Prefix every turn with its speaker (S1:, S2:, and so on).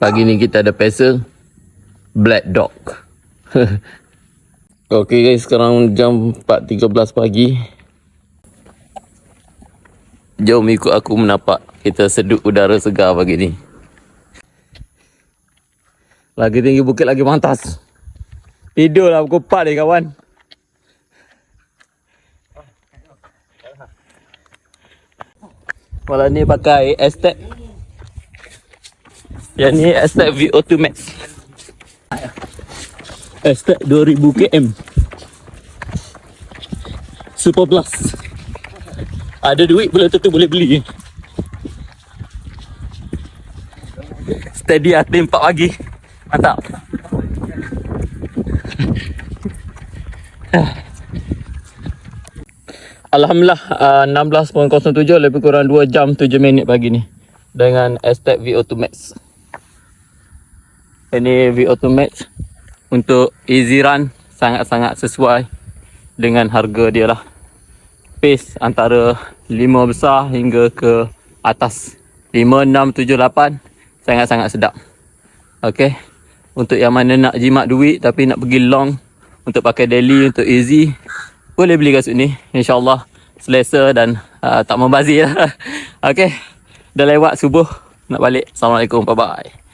S1: Pagi ni kita ada pesa Black Dog. Okey guys, sekarang jam 4.13 pagi. Jom ikut aku menapak kita sedut udara segar pagi ni. Lagi tinggi bukit lagi pantas. Tidurlah pukul 4 ni kawan. Malam ni pakai Aztec. Yang ni Aztec VO2 Max. Aztec 2000 km. Super Plus. Ada duit belum tentu boleh beli. Steady hati 4 pagi. Mantap. Alhamdulillah uh, 16.07 lebih kurang 2 jam 7 minit pagi ni dengan Aztec VO2 Max. Ini VO2 Max untuk easy run sangat-sangat sesuai dengan harga dia lah. Pace antara 5 besar hingga ke atas 5, 6, 7, 8 sangat-sangat sedap. Okay. Untuk yang mana nak jimat duit tapi nak pergi long untuk pakai daily untuk easy boleh beli kasut ni insyaallah selesa dan uh, tak membazir lah. Okey. Dah lewat subuh nak balik. Assalamualaikum. Bye bye.